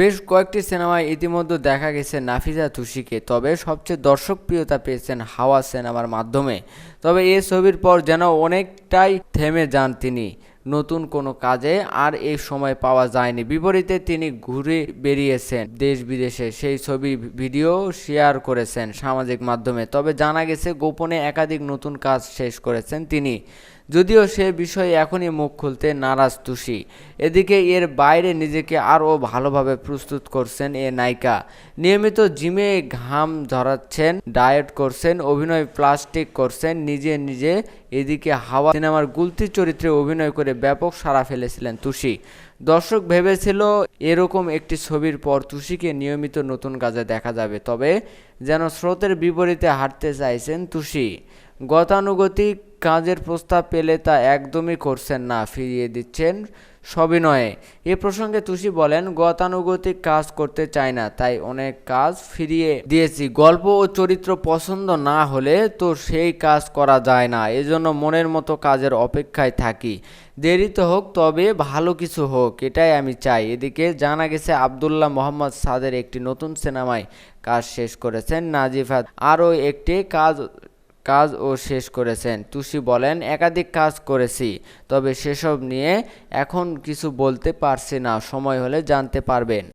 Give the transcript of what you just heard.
বেশ কয়েকটি সিনেমায় ইতিমধ্যে দেখা গেছে নাফিজা তুষিকে, তবে সবচেয়ে দর্শকপ্রিয়তা পেয়েছেন হাওয়া সিনেমার মাধ্যমে। তবে এই ছবির পর যেন অনেকটাই থেমে যান তিনি। নতুন কোনো কাজে আর এই সময় পাওয়া যায়নি। বিপরীতে তিনি ঘুরে বেরিয়েছেন দেশ বিদেশে। সেই ছবি ভিডিও শেয়ার করেছেন সামাজিক মাধ্যমে। তবে জানা গেছে, গোপনে একাধিক নতুন কাজ শেষ করেছেন তিনি। যদিও সে বিষয়ে এখনই মুখ খুলতে নারাজ তুষি। এদিকে এর বাইরে নিজেকে আরও ভালোভাবে প্রস্তুত করছেন এ নায়িকা। নিয়মিত জিমে ঘাম ঝরাচ্ছেন ডায়েট করছেন, অভিনয় প্লাস্টিক করছেন, নিজে নিজে এদিকে হাওয়া সিনেমার গুলতি চরিত্রে অভিনয় করে ব্যাপক সাড়া ফেলেছিলেন তুষি। দর্শক ভেবেছিল এরকম একটি ছবির পর তুষিকে নিয়মিত নতুন কাজে দেখা যাবে, তবে যেন স্রোতের বিপরীতে হাঁটতে চাইছেন তুষি। গতানুগতিক কাজের প্রস্তাব পেলে তা একদমই করছেন না, ফিরিয়ে দিচ্ছেন সবিনয়ে। এ প্রসঙ্গে তুষি বলেন, গতানুগতিক কাজ করতে চাই না, তাই অনেক কাজ ফিরিয়ে দিয়েছি। গল্প ও চরিত্র পছন্দ না হলে তো সেই কাজ করা যায় না, এজন্য মনের মতো কাজের অপেক্ষায় থাকি। দেরিতে হোক, তবে ভালো কিছু হোক, এটাই আমি চাই। এদিকে জানা গেছে, আবদুল্লাহ মোহাম্মদ সাদের একটি নতুন সিনেমায় কাজ শেষ করেছেন নাজিফাত আরও একটি কাজ কাজও শেষ করেছেন। তুষি বলেন, একাধিক কাজ করেছি, তবে সেসব নিয়ে এখন কিছু বলতে পারছি না, সময় হলে জানতে পারবেন।